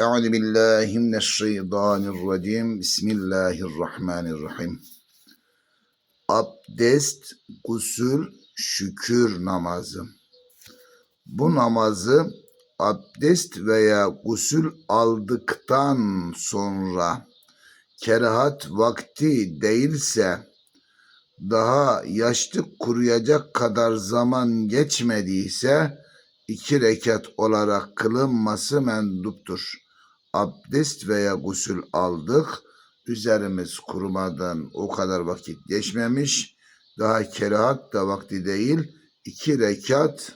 Euzu billahi mineşşeytanirracim. Bismillahirrahmanirrahim. Abdest, gusül, şükür namazı. Bu namazı abdest veya gusül aldıktan sonra kerahat vakti değilse daha yaşlık kuruyacak kadar zaman geçmediyse iki rekat olarak kılınması menduptur. Abdest veya gusül aldık, üzerimiz kurumadan o kadar vakit geçmemiş, daha kerahat da vakti değil, iki rekat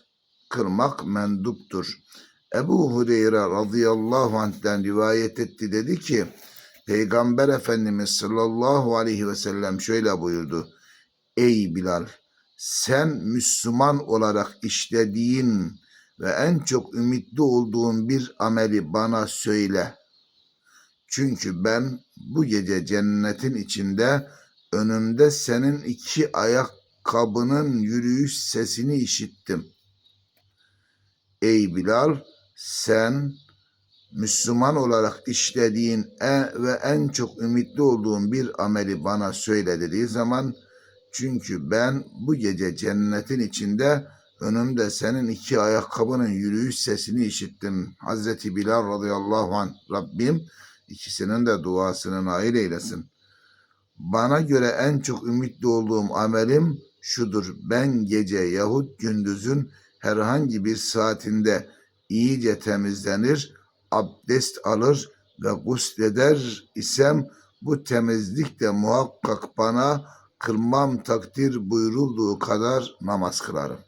kılmak menduptur. Ebu Hureyre radıyallahu anh'ten rivayet etti dedi ki, Peygamber Efendimiz sallallahu aleyhi ve sellem şöyle buyurdu. Ey Bilal, sen Müslüman olarak işlediğin ve en çok ümitli olduğun bir ameli bana söyle. Çünkü ben bu gece cennetin içinde önümde senin iki ayakkabının yürüyüş sesini işittim. Ey Bilal, sen Müslüman olarak işlediğin en ve en çok ümitli olduğun bir ameli bana söyle dediği zaman çünkü ben bu gece cennetin içinde önümde senin iki ayakkabının yürüyüş sesini işittim. Hazreti Bilal radıyallahu anh Rabbim ikisinin de duasını nail eylesin. Bana göre en çok ümitli olduğum amelim şudur. Ben gece yahut gündüzün herhangi bir saatinde iyice temizlenir, abdest alır ve gusleder isem bu temizlik de muhakkak bana kılmam takdir buyurulduğu kadar namaz kılarım.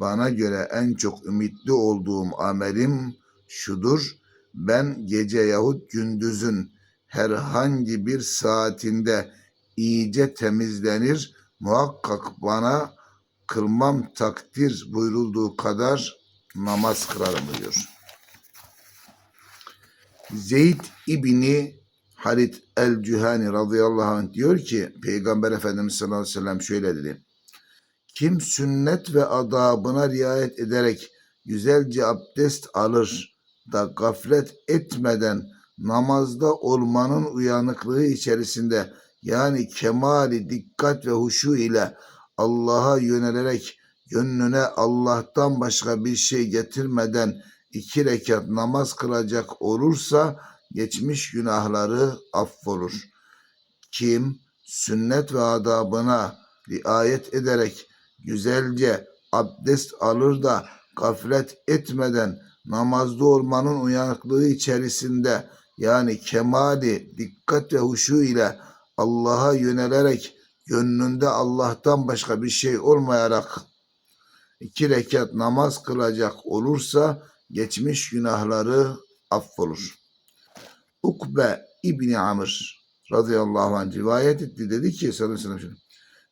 Bana göre en çok ümitli olduğum amelim şudur. Ben gece yahut gündüzün herhangi bir saatinde iyice temizlenir, muhakkak bana kılmam takdir buyurulduğu kadar namaz kılarım diyor. Zeyd İbni Halit el-Cühani radıyallahu anh diyor ki Peygamber Efendimiz sallallahu aleyhi ve sellem şöyle dedi. Kim sünnet ve adabına riayet ederek güzelce abdest alır da gaflet etmeden namazda olmanın uyanıklığı içerisinde yani kemali dikkat ve huşu ile Allah'a yönelerek gönlüne Allah'tan başka bir şey getirmeden iki rekat namaz kılacak olursa geçmiş günahları affolur. Kim sünnet ve adabına riayet ederek güzelce abdest alır da gaflet etmeden namazda olmanın uyanıklığı içerisinde yani kemali dikkat ve huşu ile Allah'a yönelerek gönlünde Allah'tan başka bir şey olmayarak iki rekat namaz kılacak olursa geçmiş günahları affolur. Ukbe İbni Amr radıyallahu anh rivayet etti. Dedi ki sallallahu aleyhi ve sellem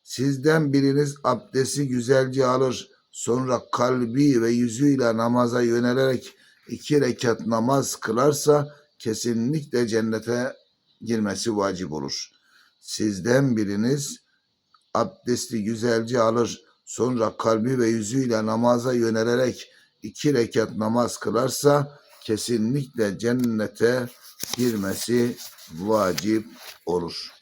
Sizden biriniz abdesti güzelce alır, sonra kalbi ve yüzüyle namaza yönelerek iki rekat namaz kılarsa kesinlikle cennete girmesi vacip olur. Sizden biriniz abdesti güzelce alır, sonra kalbi ve yüzüyle namaza yönelerek iki rekat namaz kılarsa kesinlikle cennete girmesi vacip olur.